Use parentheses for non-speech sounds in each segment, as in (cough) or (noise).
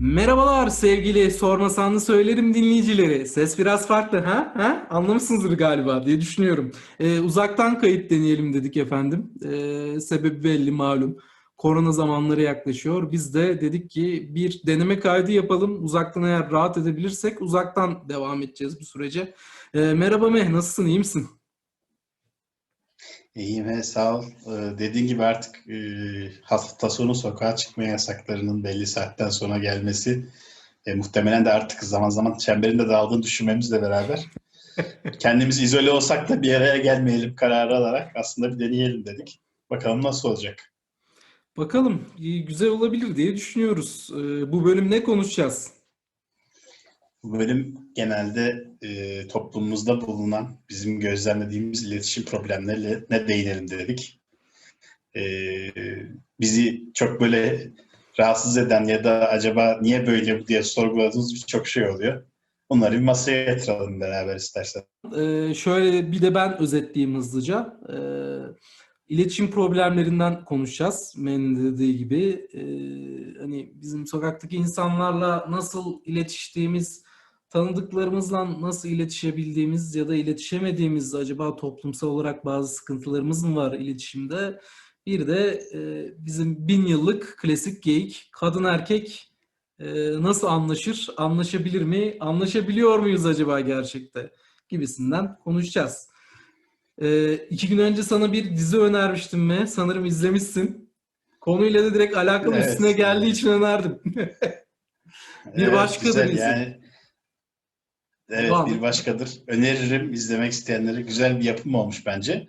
Merhabalar sevgili sormasan da söylerim dinleyicileri. Ses biraz farklı ha? ha? Anlamışsınızdır galiba diye düşünüyorum. Ee, uzaktan kayıt deneyelim dedik efendim. Ee, sebebi belli malum. Korona zamanları yaklaşıyor. Biz de dedik ki bir deneme kaydı yapalım. Uzaktan eğer rahat edebilirsek uzaktan devam edeceğiz bu sürece. Ee, merhaba Meh, nasılsın? iyi misin? İyiyim he, sağ ol. Ee, dediğin gibi artık e, hafta sonu sokağa çıkma yasaklarının belli saatten sonra gelmesi e, muhtemelen de artık zaman zaman çemberinde dağıldığını düşünmemizle beraber (laughs) kendimiz izole olsak da bir araya gelmeyelim kararı alarak aslında bir deneyelim dedik. Bakalım nasıl olacak. Bakalım, güzel olabilir diye düşünüyoruz. Ee, bu bölüm ne konuşacağız? Bu bölüm genelde e, toplumumuzda bulunan bizim gözlemlediğimiz iletişim problemlerine değinelim dedik. E, bizi çok böyle rahatsız eden ya da acaba niye böyle diye sorguladığımız birçok şey oluyor. Bunları bir masaya yatıralım beraber istersen. Ee, şöyle bir de ben özetleyeyim hızlıca. Ee, iletişim problemlerinden konuşacağız. Men'in dediği gibi. Ee, hani bizim sokaktaki insanlarla nasıl iletiştiğimiz, tanıdıklarımızla nasıl iletişebildiğimiz ya da iletişemediğimiz acaba toplumsal olarak bazı sıkıntılarımız mı var iletişimde? Bir de e, bizim bin yıllık klasik geyik kadın erkek e, nasıl anlaşır, anlaşabilir mi, anlaşabiliyor muyuz acaba gerçekte gibisinden konuşacağız. E, iki gün önce sana bir dizi önermiştim mi? Sanırım izlemişsin. Konuyla da direkt alakalı Evet. üstüne geldiği için önerdim. (laughs) Bir Evet, başkadır güzel yani. Evet Devam. bir başkadır. Öneririm izlemek isteyenlere. Güzel bir yapım olmuş bence.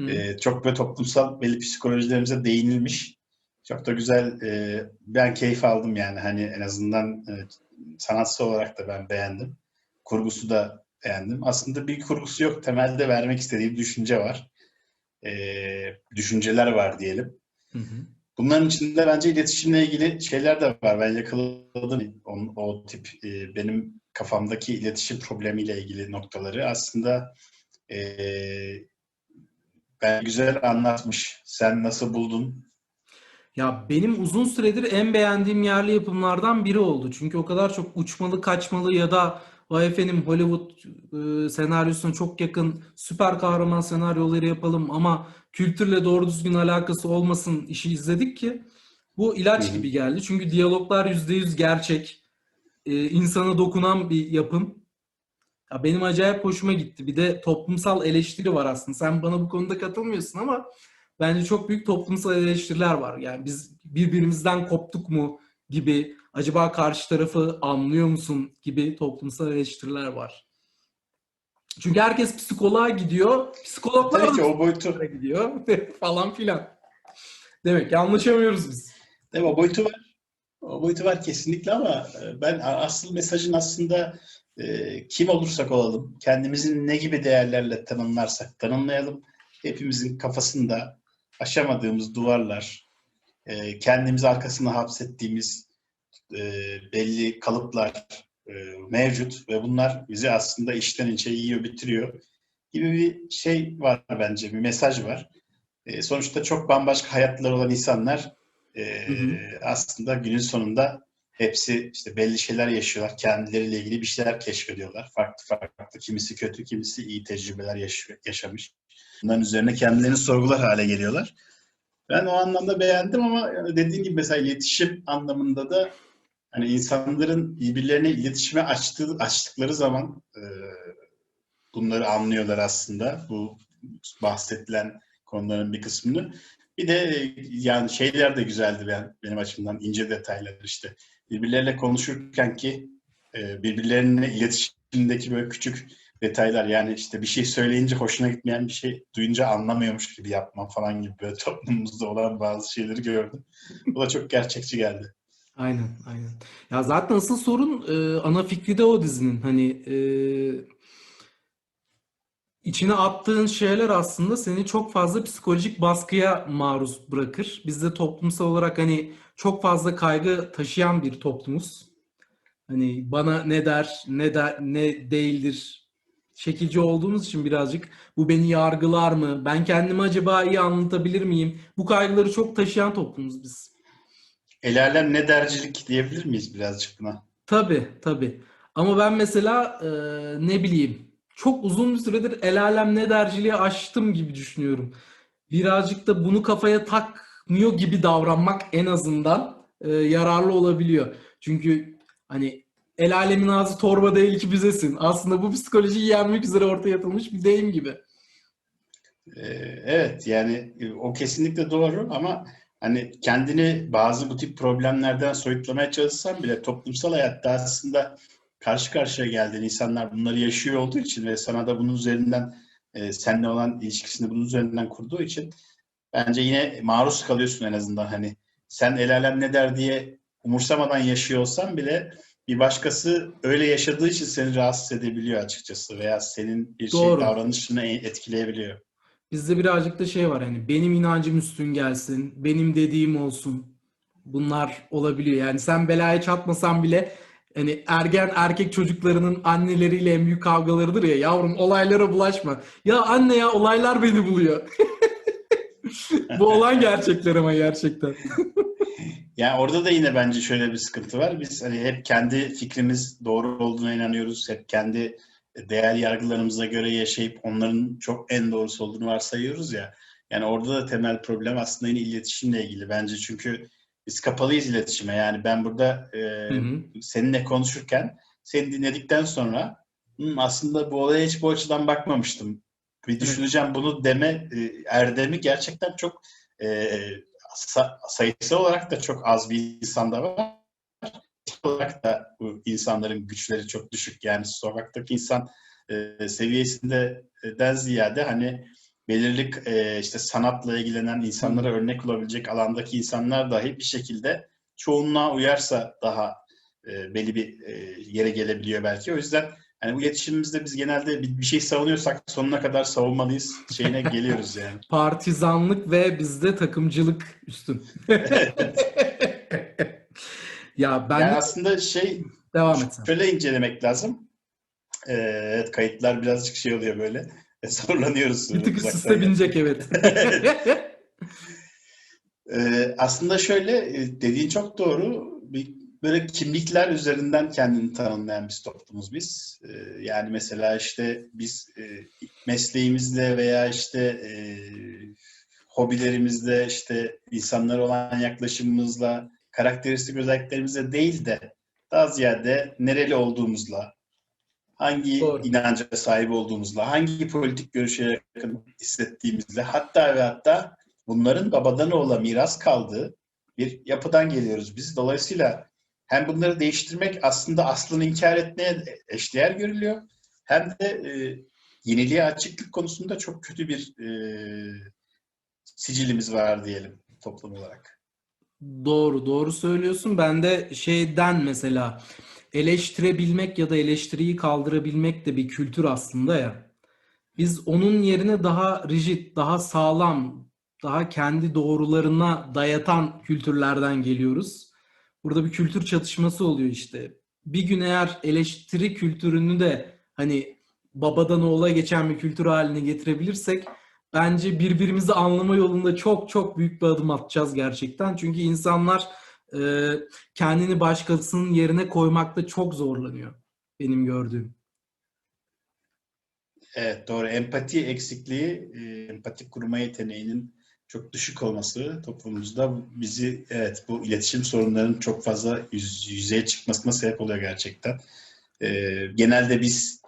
Hı. Ee, çok böyle toplumsal belli psikolojilerimize değinilmiş. Çok da güzel. e, ben keyif aldım yani hani en azından e, sanatsal olarak da ben beğendim. Kurgusu da beğendim. Aslında bir kurgusu yok. Temelde vermek istediği bir düşünce var. Ee, düşünceler var diyelim. Hı hı. Bunların içinde bence iletişimle ilgili şeyler de var. Ben yakaladım o, o tip e, benim kafamdaki iletişim problemiyle ilgili noktaları. Aslında e, ben güzel anlatmış. Sen nasıl buldun? Ya benim uzun süredir en beğendiğim yerli yapımlardan biri oldu. Çünkü o kadar çok uçmalı, kaçmalı ya da vay efendim Hollywood e, senaryosuna çok yakın süper kahraman senaryoları yapalım ama kültürle doğru düzgün alakası olmasın işi izledik ki bu ilaç gibi geldi. Çünkü diyaloglar %100 gerçek. E, insana dokunan bir yapım. Ya benim acayip hoşuma gitti. Bir de toplumsal eleştiri var aslında. Sen bana bu konuda katılmıyorsun ama bence çok büyük toplumsal eleştiriler var. Yani biz birbirimizden koptuk mu gibi, acaba karşı tarafı anlıyor musun gibi toplumsal eleştiriler var. Çünkü herkes psikoloğa gidiyor, psikologlar Tabii ki o boyutu, gidiyor (laughs) falan filan. Demek ki anlaşamıyoruz biz. değil mi? O boyutu var. O boyutu var kesinlikle ama e, ben asıl mesajın aslında e, kim olursak olalım, kendimizi ne gibi değerlerle tanımlarsak tanımlayalım, hepimizin kafasında aşamadığımız duvarlar, e, kendimizi arkasına hapsettiğimiz e, belli kalıplar e, mevcut ve bunlar bizi aslında içten içe yiyor, bitiriyor gibi bir şey var bence, bir mesaj var. E, sonuçta çok bambaşka hayatları olan insanlar e, Hı hı. aslında günün sonunda hepsi işte belli şeyler yaşıyorlar. Kendileriyle ilgili bir şeyler keşfediyorlar. Farklı farklı. Kimisi kötü, kimisi iyi tecrübeler yaşıyor, yaşamış. Bunların üzerine kendilerini sorgular hale geliyorlar. Ben o anlamda beğendim ama yani dediğim gibi mesela iletişim anlamında da hani insanların birbirlerine iletişime açtığı, açtıkları zaman e, bunları anlıyorlar aslında. Bu bahsedilen konuların bir kısmını. Bir de e, yani şeyler de güzeldi ben, benim açımdan ince detaylar işte. Birbirleriyle konuşurken ki e, birbirlerine iletişimdeki böyle küçük detaylar yani işte bir şey söyleyince hoşuna gitmeyen bir şey duyunca anlamıyormuş gibi yapmam falan gibi böyle (laughs) toplumumuzda olan bazı şeyleri gördüm. Bu da çok gerçekçi geldi. Aynen, aynen. Ya zaten asıl sorun e, ana fikri de o dizinin. Hani e, içine attığın şeyler aslında seni çok fazla psikolojik baskıya maruz bırakır. Biz de toplumsal olarak hani çok fazla kaygı taşıyan bir toplumuz. Hani bana ne der, ne der, ne değildir şekilci olduğumuz için birazcık bu beni yargılar mı? Ben kendimi acaba iyi anlatabilir miyim? Bu kaygıları çok taşıyan toplumuz biz. El alem ne dercilik diyebilir miyiz birazcık buna? Tabii tabii. Ama ben mesela e, ne bileyim çok uzun bir süredir el alem ne derciliği aştım gibi düşünüyorum. Birazcık da bunu kafaya takmıyor gibi davranmak en azından e, yararlı olabiliyor. Çünkü hani el alemin ağzı torba değil ki büzesin. Aslında bu psikolojiyi yenmek üzere ortaya atılmış bir deyim gibi. Ee, Evet yani e, o kesinlikle doğru ama hani kendini bazı bu tip problemlerden soyutlamaya çalışsan bile toplumsal hayatta aslında karşı karşıya geldiğin insanlar bunları yaşıyor olduğu için ve sana da bunun üzerinden e, seninle olan ilişkisini bunun üzerinden kurduğu için bence yine maruz kalıyorsun en azından hani sen el alem ne der diye umursamadan yaşıyor olsan bile bir başkası öyle yaşadığı için seni rahatsız edebiliyor açıkçası veya senin bir şey Doğru. davranışını etkileyebiliyor. Bizde birazcık da şey var hani benim inancım üstün gelsin, benim dediğim olsun. Bunlar olabiliyor. Yani sen belaya çatmasan bile hani ergen erkek çocuklarının anneleriyle en büyük kavgalarıdır ya yavrum olaylara bulaşma. Ya anne ya olaylar beni buluyor. (laughs) Bu olan gerçekler ama gerçekten. (laughs) Yani orada da yine bence şöyle bir sıkıntı var. Biz hani hep kendi fikrimiz doğru olduğuna inanıyoruz. Hep kendi değer yargılarımıza göre yaşayıp onların çok en doğrusu olduğunu varsayıyoruz ya. Yani orada da temel problem aslında yine iletişimle ilgili bence. Çünkü biz kapalıyız iletişime. Yani ben burada e, Hı hı. seninle konuşurken seni dinledikten sonra "Hmm, aslında bu olaya hiç bu açıdan bakmamıştım. Bir düşüneceğim bunu deme e, erdemi gerçekten çok e, sa- sayısı olarak da çok az bir insanda var. olarak da bu insanların güçleri çok düşük. Yani sokaktaki insan e, seviyesinden ziyade hani belirli e, işte sanatla ilgilenen insanlara örnek olabilecek alandaki insanlar dahi bir şekilde çoğunluğa uyarsa daha e, belli bir e, yere gelebiliyor belki. O yüzden hani bu iletişimimizde biz genelde bir, bir şey savunuyorsak sonuna kadar savunmalıyız şeyine (laughs) geliyoruz yani. Partizanlık ve bizde takımcılık üstün. (laughs) Ya ben Yani aslında şey devam et şöyle incelemek lazım. Ee, evet kayıtlar birazcık şey oluyor böyle. (laughs) Zorlanıyoruz. Bir tık üst üste binecek (laughs) evet. Ee, aslında şöyle e, dediğin çok doğru. Bir, böyle kimlikler üzerinden kendini tanımlayan bir toplumuz biz. Ee, yani mesela işte biz e, mesleğimizle veya işte e, hobilerimizle işte insanlara olan yaklaşımımızla karakteristik özelliklerimizle değil de daha ziyade nereli olduğumuzla hangi Doğru. inanca sahip olduğumuzla, hangi politik görüşe yakın hissettiğimizle hatta ve hatta bunların babadan oğula miras kaldığı bir yapıdan geliyoruz biz. Dolayısıyla hem bunları değiştirmek aslında aslını inkar etmeye eşdeğer görülüyor hem de e, yeniliğe açıklık konusunda çok kötü bir e, sicilimiz var diyelim toplum olarak. Doğru, doğru söylüyorsun. Ben de şeyden mesela eleştirebilmek ya da eleştiriyi kaldırabilmek de bir kültür aslında ya. Biz onun yerine daha rigid, daha sağlam, daha kendi doğrularına dayatan kültürlerden geliyoruz. Burada bir kültür çatışması oluyor işte. Bir gün eğer eleştiri kültürünü de hani babadan oğula geçen bir kültür haline getirebilirsek bence birbirimizi anlama yolunda çok çok büyük bir adım atacağız gerçekten. Çünkü insanlar e, kendini başkasının yerine koymakta çok zorlanıyor benim gördüğüm. Evet doğru. Empati eksikliği, e, empati kurma yeteneğinin çok düşük olması toplumumuzda bizi evet bu iletişim sorunlarının çok fazla yüz, yüzeye çıkmasına sebep oluyor gerçekten. E, genelde biz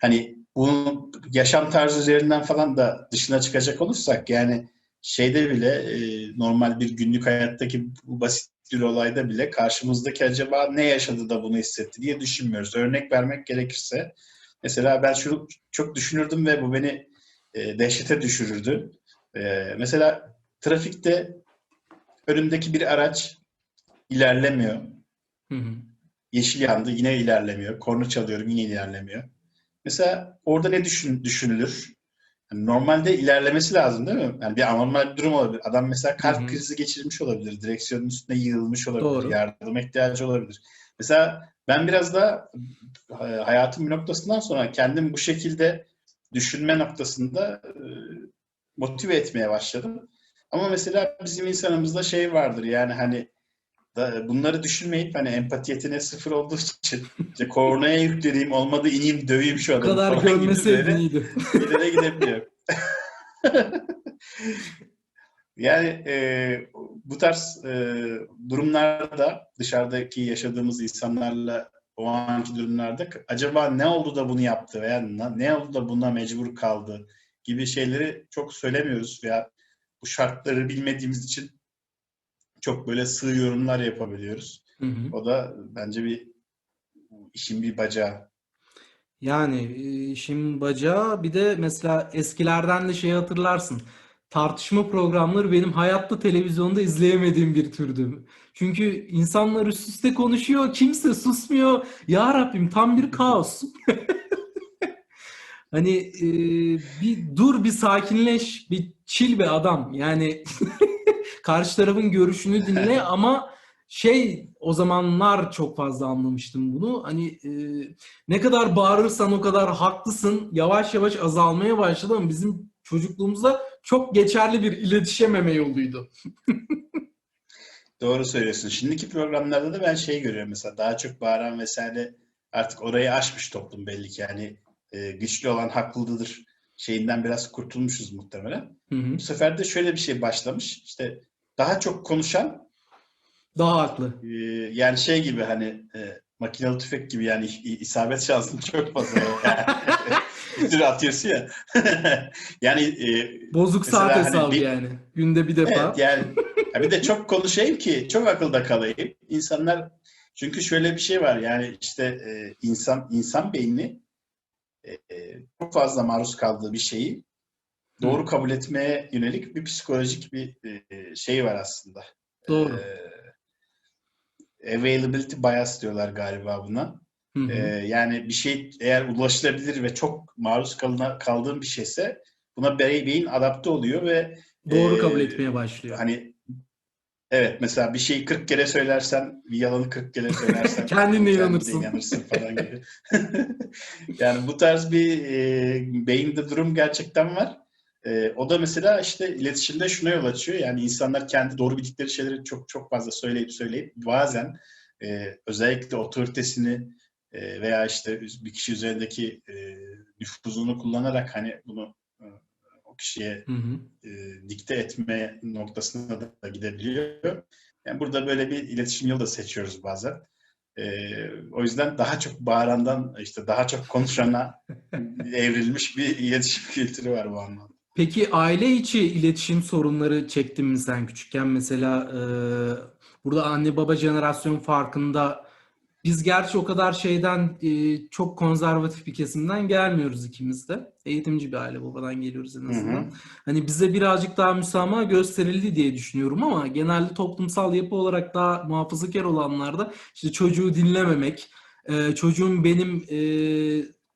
hani bunu yaşam tarzı üzerinden falan da dışına çıkacak olursak yani şeyde bile e, normal bir günlük hayattaki bu basit bir olayda bile karşımızdaki acaba ne yaşadı da bunu hissetti diye düşünmüyoruz. Örnek vermek gerekirse mesela ben şunu çok düşünürdüm ve bu beni e, dehşete düşürürdü. E, mesela trafikte önümdeki bir araç ilerlemiyor. Hı hı. Yeşil yandı yine ilerlemiyor. Korna çalıyorum yine ilerlemiyor. Mesela orada ne düşün, düşünülür? Yani normalde ilerlemesi lazım değil mi? Yani bir anormal bir durum olabilir. Adam mesela kalp Hı hı. krizi geçirmiş olabilir. Direksiyonun üstüne yığılmış olabilir. Doğru. Yardım ihtiyacı olabilir. Mesela ben biraz da e, hayatım bir noktasından sonra kendim bu şekilde düşünme noktasında e, motive etmeye başladım. Ama mesela bizim insanımızda şey vardır yani hani da bunları düşünmeyip hani empati yeteneği sıfır olduğu için işte kornaya yüklediğim olmadı ineyim döveyim şu Bu adamı kadar falan gibi görmeseydin iyiydi. ileri gidebiliyor. (laughs) yani e, bu tarz e, durumlarda dışarıdaki yaşadığımız insanlarla o anki durumlarda acaba ne oldu da bunu yaptı veya ne oldu da buna mecbur kaldı gibi şeyleri çok söylemiyoruz veya bu şartları bilmediğimiz için çok böyle sığ yorumlar yapabiliyoruz. Hı hı. O da bence bir işin bir bacağı. Yani e, şimdi bacağı bir de mesela eskilerden de şeyi hatırlarsın. Tartışma programları benim hayatta televizyonda izleyemediğim bir türdü. Çünkü insanlar üst üste konuşuyor, kimse susmuyor. Ya Rabbim tam bir kaos. (laughs) Hani e, bir dur bir sakinleş, bir chill be adam. Yani (laughs) karşı tarafın görüşünü dinle (laughs) ama şey o zamanlar çok fazla anlamıştım bunu. Hani e, ne kadar bağırırsan o kadar haklısın. Yavaş yavaş azalmaya başladı ama bizim çocukluğumuzda çok geçerli bir iletişememe yoluydu. (laughs) Doğru söylüyorsun. Şimdiki programlarda da ben şey görüyorum mesela daha çok bağıran vesaire artık orayı aşmış toplum belli ki yani e, güçlü olan haklıdır şeyinden biraz kurtulmuşuz muhtemelen. Hı hı. Bu sefer de şöyle bir şey başlamış işte daha çok konuşan Daha haklı. e, yani şey gibi hani e, makinalı tüfek gibi yani isabet şansın çok fazla (laughs) yani. bir sürü atıyorsun ya. (laughs) yani e, Bozuk saat hani hesabı bir- yani. Günde bir defa. Evet yani ya bir de çok konuşayım ki çok akılda kalayım. İnsanlar çünkü şöyle bir şey var yani işte e, insan insan beyni e, e, çok fazla maruz kaldığı bir şeyi doğru kabul etmeye yönelik bir psikolojik bir e, şey var aslında. Doğru. E, availability bias diyorlar galiba buna. Hı hı. E, yani bir şey eğer ulaşılabilir ve çok maruz kalına, kaldığın bir şeyse buna bey- beyin adapte oluyor ve Doğru e, kabul etmeye başlıyor. Hani evet mesela bir şeyi 40 kere söylersen bir yalanı 40 kere söylersen (laughs) Kendin de kendin inanırsın. inanırsın falan gibi. (laughs) yani bu tarz bir e, beyinde durum gerçekten var. E, o da mesela işte iletişimde şuna yol açıyor. Yani insanlar kendi doğru bildikleri şeyleri çok çok fazla söyleyip söyleyip bazen e, özellikle otoritesini e, veya işte bir kişi üzerindeki e, nüfuzunu kullanarak hani bunu e, o kişiye Hı hı. e, dikte etme noktasına da gidebiliyor. Yani burada böyle bir iletişim yolu da seçiyoruz bazen. E, o yüzden daha çok bağırandan işte daha çok konuşana (laughs) evrilmiş bir iletişim kültürü var bu anlamda. Peki aile içi iletişim sorunları çektin mi sen küçükken? Mesela e, burada anne baba jenerasyon farkında biz gerçi o kadar şeyden e, çok konservatif bir kesimden gelmiyoruz ikimiz de. Eğitimci bir aile babadan geliyoruz en azından. Hı hı. Hani bize birazcık daha müsamaha gösterildi diye düşünüyorum ama genelde toplumsal yapı olarak daha muhafazakar olanlarda işte çocuğu dinlememek, e, çocuğum benim e,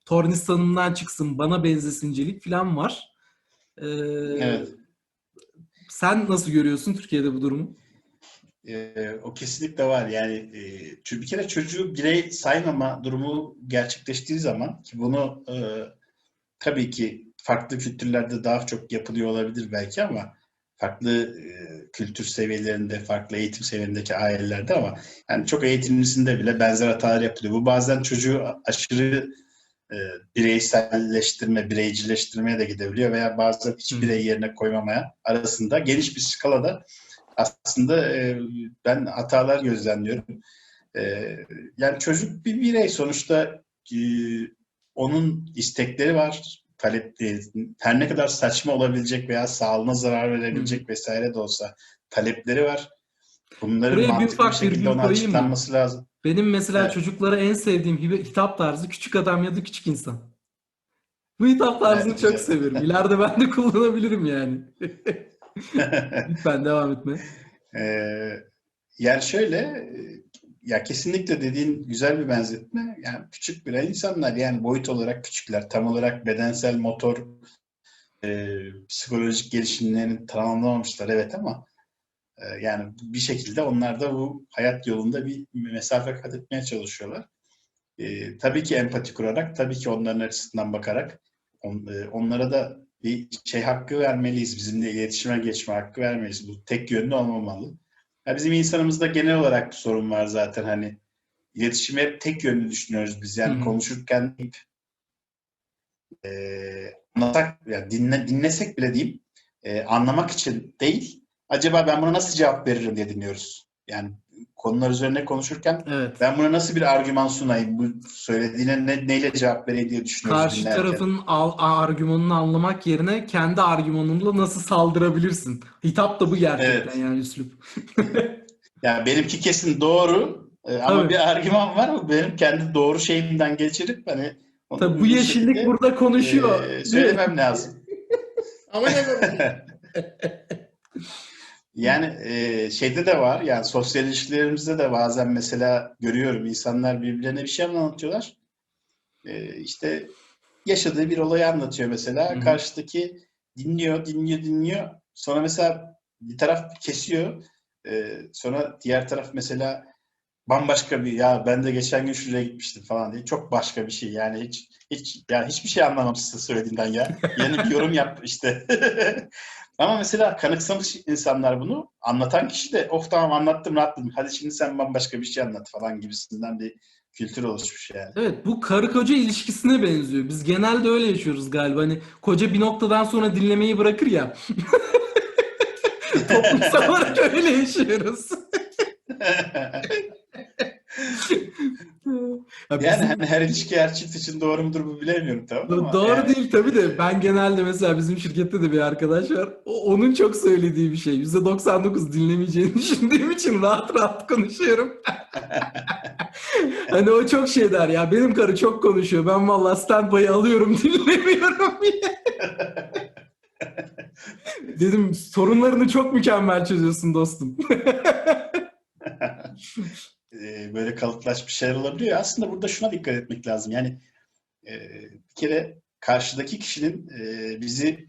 tornistanımdan çıksın, bana benzesincilik falan var. Evet. Sen nasıl görüyorsun Türkiye'de bu durumu? E, o kesinlikle var. Yani e, çünkü bir kere çocuğu birey saymama durumu gerçekleştiği zaman ki bunu e, tabii ki farklı kültürlerde daha çok yapılıyor olabilir belki ama farklı e, kültür seviyelerinde, farklı eğitim seviyelerindeki ailelerde ama yani çok eğitimlisinde bile benzer hatalar yapılıyor. Bu bazen çocuğu aşırı e, bireyselleştirme, bireycileştirmeye de gidebiliyor veya bazen hiç Hı. birey yerine koymamaya arasında geniş bir skalada aslında e, ben hatalar gözlemliyorum. E, yani çocuk bir birey sonuçta e, onun istekleri var, talep e, her ne kadar saçma olabilecek veya sağlığına zarar verebilecek vesaire de olsa talepleri var. Bunların Buraya bir mantıklı bir ufak şekilde ona koyayım mı? açıklanması lazım. Benim mesela Evet. çocuklara en sevdiğim hitap tarzı küçük adam ya da küçük insan. Bu hitap tarzını Evet, çok seviyorum. İleride ben de (laughs) kullanabilirim yani. (laughs) Lütfen devam etme. Ee, yani şöyle ya kesinlikle dediğin güzel bir benzetme. Yani küçük birer insanlar yani boyut olarak küçükler. Tam olarak bedensel, motor, e, psikolojik gelişimlerini tamamlamamışlar evet ama yani bir şekilde onlar da bu hayat yolunda bir mesafe kat etmeye çalışıyorlar. E, tabii ki empati kurarak, tabii ki onların açısından bakarak on- e, onlara da bir şey hakkı vermeliyiz. Bizimle iletişime geçme hakkı vermeliyiz. Bu tek yönlü olmamalı. Ya bizim insanımızda genel olarak bir sorun var zaten hani iletişimi hep tek yönlü düşünüyoruz biz yani Hı hı. konuşurken hep e, anlatak yani dinle, dinlesek bile diyeyim e, anlamak için değil acaba ben buna nasıl cevap veririm diye dinliyoruz. Yani konular üzerine konuşurken Evet. ben buna nasıl bir argüman sunayım bu söylediğine ne, neyle cevap vereyim diye düşünüyoruz Karşı dinlerken. tarafın al- argümanını anlamak yerine kendi argümanınla nasıl saldırabilirsin? Hitap da bu gerçekten Evet. yani üslup. (laughs) Yani benimki kesin doğru e, ama Tabii. bir argüman var mı? Benim kendi doğru şeyimden geçirip hani Tabii bu yeşillik burada konuşuyor. e, söylemem lazım. (laughs) Ama ne (laughs) Yani e, şeyde de var yani sosyal ilişkilerimizde de bazen mesela görüyorum insanlar birbirlerine bir şey anlatıyorlar. E, işte yaşadığı bir olayı anlatıyor mesela. Hı hı. Karşıdaki dinliyor, dinliyor, dinliyor. Sonra mesela bir taraf kesiyor. E, sonra diğer taraf mesela bambaşka bir ya ben de geçen gün şuraya gitmiştim falan diye çok başka bir şey yani hiç hiç yani hiçbir şey anlamam size söylediğinden ya. Yeni bir yorum yap işte. (laughs) Ama mesela kanıksamış insanlar bunu anlatan kişi de of tamam anlattım rahatladım. Hadi şimdi sen bambaşka bir şey anlat falan gibisinden bir kültür oluşmuş yani. Evet bu karı koca ilişkisine benziyor. Biz genelde öyle yaşıyoruz galiba. Hani koca bir noktadan sonra dinlemeyi bırakır ya. (laughs) Toplumsal olarak öyle yaşıyoruz. (laughs) Ya yani bizim- hani her ilişki her çift için doğru mudur bu bilemiyorum tamam ama. Doğru yani- değil tabii de ben genelde mesela bizim şirkette de bir arkadaş var. O- onun çok söylediği bir şey. %99 dinlemeyeceğini (laughs) düşündüğüm için rahat rahat konuşuyorum. (laughs) hani o çok şey der ya benim karı çok konuşuyor. Ben vallahi standby'ı alıyorum (laughs) dinlemiyorum diye. Dedim sorunlarını çok mükemmel çözüyorsun dostum. E, böyle kalıplaşmış şeyler olabiliyor. Aslında burada şuna dikkat etmek lazım. Yani e, bir kere karşıdaki kişinin e, bizi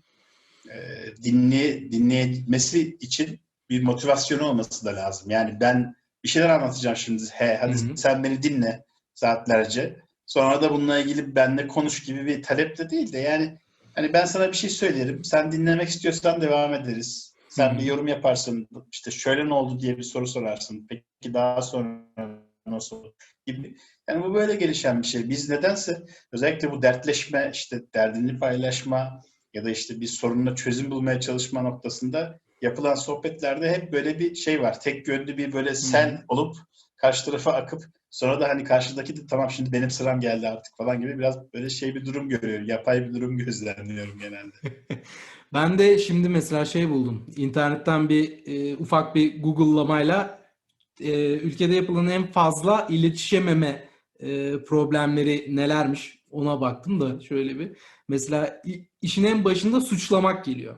e, dinleye, dinleyebilmesi için bir motivasyonu olması da lazım. Yani ben bir şeyler anlatacağım şimdi. He, hadi Hı hı. sen beni dinle saatlerce. Sonra da bununla ilgili benimle konuş gibi bir talep de değil de yani hani ben sana bir şey söylerim. Sen dinlemek istiyorsan devam ederiz. Sen bir yorum yaparsın. İşte şöyle ne oldu diye bir soru sorarsın. Peki daha sonra nasıl gibi. Yani bu böyle gelişen bir şey. Biz nedense özellikle bu dertleşme, işte derdini paylaşma ya da işte bir sorunla çözüm bulmaya çalışma noktasında yapılan sohbetlerde hep böyle bir şey var. Tek yönlü bir böyle sen olup karşı tarafa akıp sonra da hani karşıdaki de tamam şimdi benim sıram geldi artık falan gibi biraz böyle şey bir durum görüyorum. Yapay bir durum (laughs) gözlemliyorum genelde. (laughs) Ben de şimdi mesela şey buldum. İnternetten bir e, ufak bir Google'lamayla e, ülkede yapılan en fazla iletişememe e, problemleri nelermiş ona baktım da şöyle bir. Mesela işin en başında suçlamak geliyor.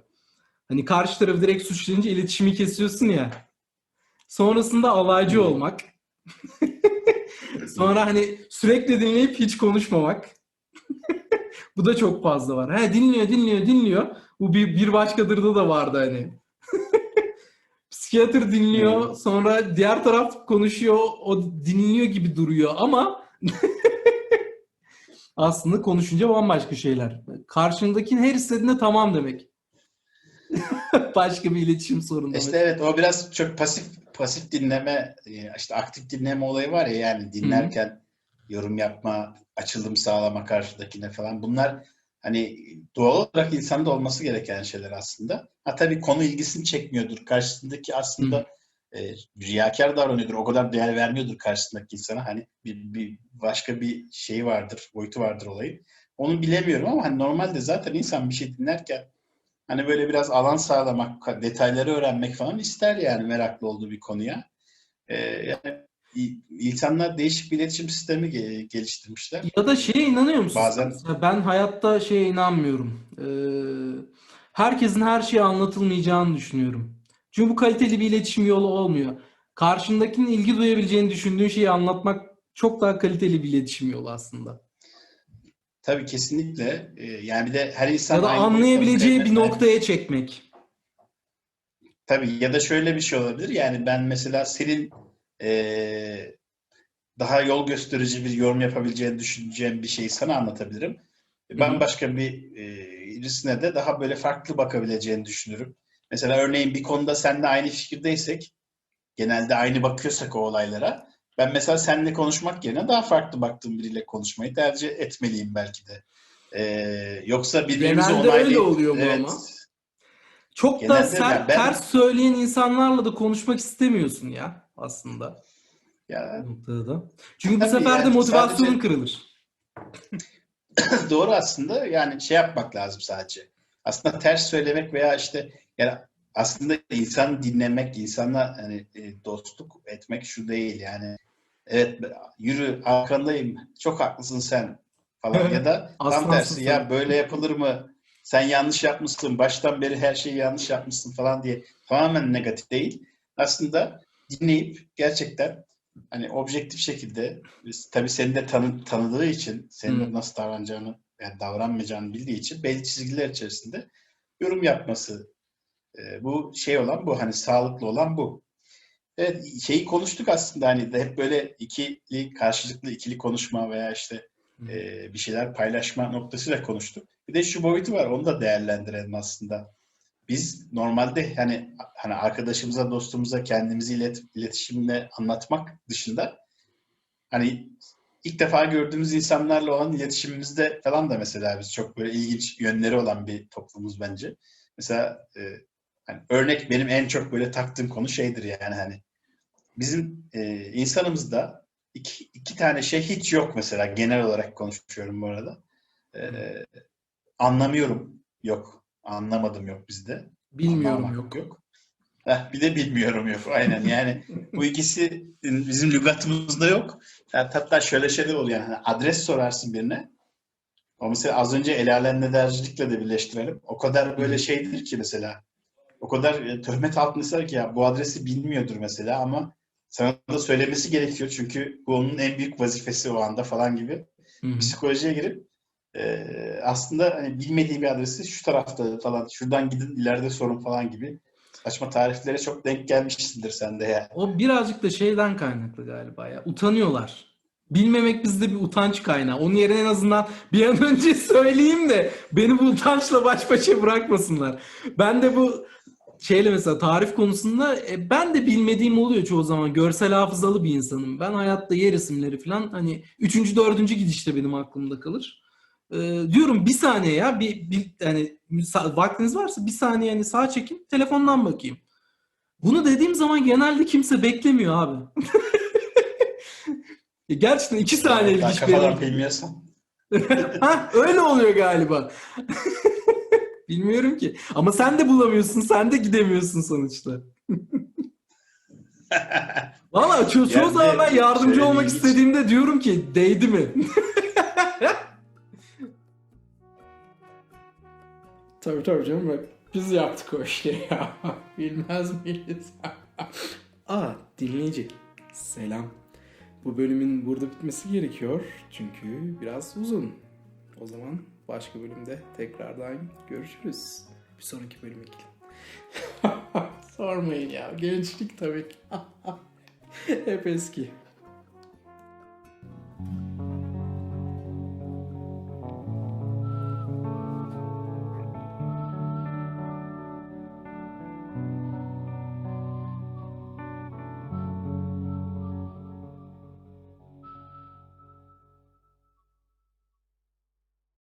Hani karşı tarafı direkt suçlayınca iletişimi kesiyorsun ya. Sonrasında alaycı Hmm. olmak. (laughs) Sonra hani sürekli dinleyip hiç konuşmamak. (laughs) Bu da çok fazla var. He dinliyor, dinliyor, dinliyor. Bu bir, bir başkadırda da vardı hani. (laughs) Psikiyatr dinliyor, sonra diğer taraf konuşuyor, o dinliyor gibi duruyor ama aslında konuşunca bambaşka şeyler. Karşındakinin her istediğinde tamam demek. (laughs) Başka bir iletişim sorunu. İşte evet o biraz çok pasif pasif dinleme e, işte aktif dinleme olayı var ya yani dinlerken yorum yapma, açılım sağlama karşıdakine falan bunlar hani doğal olarak insanda olması gereken şeyler aslında. Ha tabii konu ilgisini çekmiyordur. Karşısındaki aslında e, riyakar davranıyordur. O kadar değer vermiyordur karşısındaki insana. Hani bir, bir başka bir şey vardır, boyutu vardır olayın. Onu bilemiyorum ama hani normalde zaten insan bir şey dinlerken hani böyle biraz alan sağlamak, detayları öğrenmek falan ister yani meraklı olduğu bir konuya. Ee, yani insanlar değişik bir iletişim sistemi ge- geliştirmişler. Ya da şeye inanıyor musun? Bazen- ben hayatta şeye inanmıyorum. Ee, herkesin her şeyi anlatılmayacağını düşünüyorum. Çünkü bu kaliteli bir iletişim yolu olmuyor. Karşındakinin ilgi duyabileceğini düşündüğün şeyi anlatmak çok daha kaliteli bir iletişim yolu aslında. Tabii kesinlikle. Ee, yani bir de her insan Ya da aynı anlayabileceği bir noktaya çekmek. Tabii ya da şöyle bir şey olabilir. Yani ben mesela senin eee, daha yol gösterici bir yorum yapabileceğini düşüneceğim bir şeyi sana anlatabilirim. Ben başka bir eee, birisine de daha böyle farklı bakabileceğini düşünürüm. Mesela örneğin bir konuda seninle aynı fikirdeysek genelde aynı bakıyorsak o olaylara ben mesela seninle konuşmak yerine daha farklı baktığım biriyle konuşmayı tercih etmeliyim belki de. Ee, yoksa birbirimizi Genelde onaylayıp öyle oluyor bu evet, ama. Çok da Genelde sert, ben- ters söyleyen insanlarla da konuşmak istemiyorsun ya aslında. ya noktada da. Çünkü bu sefer de motivasyonun sadece- kırılır. (coughs) doğru aslında yani şey yapmak lazım sadece. Aslında ters söylemek veya işte yani aslında insan dinlemek, insanla hani e, dostluk etmek şu değil yani. Evet yürü arkandayım. Çok haklısın sen falan ya da (laughs) tam tersi ya böyle yapılır mı? Sen yanlış yapmışsın. Baştan beri her şeyi yanlış yapmışsın falan diye tamamen negatif değil. Aslında dinleyip gerçekten hani objektif şekilde tabii seni de tanı, tanıdığı için senin Hı. nasıl davranacağını yani davranmayacağını bildiği için belli çizgiler içerisinde yorum yapması e, bu şey olan bu hani sağlıklı olan bu. Evet şeyi konuştuk aslında hani de hep böyle ikili karşılıklı ikili konuşma veya işte e, bir şeyler paylaşma noktasıyla konuştuk. Bir de şu boyutu var onu da değerlendirelim aslında. Biz normalde hani hani arkadaşımıza, dostumuza kendimizi ilet, iletişimle anlatmak dışında hani ilk defa gördüğümüz insanlarla olan iletişimimizde falan da mesela biz çok böyle ilginç yönleri olan bir toplumuz bence. Mesela e, hani örnek benim en çok böyle taktığım konu şeydir yani hani bizim e, insanımızda iki, iki tane şey hiç yok mesela genel olarak konuşuyorum bu arada. E, anlamıyorum yok. Anlamadım yok bizde. Bilmiyorum Anlamamak yok. Heh, bir de bilmiyorum yok. Aynen yani (laughs) bu ikisi bizim lügatımızda yok. Yani hatta şöyle şeyler oluyor. Yani adres sorarsın birine. O mesela az önce el alemle dercilikle de birleştirelim. O kadar böyle şeydir ki mesela. O kadar e, töhmet altındalar ki ya bu adresi bilmiyordur mesela ama sana da söylemesi gerekiyor. Çünkü bu onun en büyük vazifesi o anda falan gibi. Hı hı. Psikolojiye girip e, aslında hani bilmediği bir adresi şu tarafta falan şuradan gidin ileride sorun falan gibi saçma tariflere çok denk gelmişsindir sen de ya. O birazcık da şeyden kaynaklı galiba ya. Utanıyorlar. Bilmemek bizde bir utanç kaynağı. Onun yerine en azından bir an önce (laughs) söyleyeyim de beni bu utançla baş başa bırakmasınlar. Ben de bu şeyle mesela tarif konusunda e, ben de bilmediğim oluyor çoğu zaman. Görsel hafızalı bir insanım. Ben hayatta yer isimleri falan hani üçüncü dördüncü gidişte benim aklımda kalır. Ee, diyorum bir saniye ya bir, bir yani vaktiniz varsa bir saniye hani sağ çekin telefondan bakayım. Bunu dediğim zaman genelde kimse beklemiyor abi. Ya (laughs) Gerçekten iki saniyelik iş benim. bilmiyorsan. (laughs) Ha, öyle oluyor galiba. (laughs) Bilmiyorum ki. Ama sen de bulamıyorsun, sen de gidemiyorsun sonuçta. (laughs) Valla çoğu Yani zaman ben yardımcı olmak bir ilginç- istediğimde diyorum ki değdi mi? (laughs) tabii tabii canım bak biz yaptık o işleri ya. (laughs) Bilmez miyiz? Aa dinleyici selam. Bu bölümün burada bitmesi gerekiyor çünkü biraz uzun. O zaman başka bölümde tekrardan görüşürüz. Bir sonraki bölüme gelin. (laughs) Sormayın ya. Gençlik tabii ki. (laughs) Hep eski.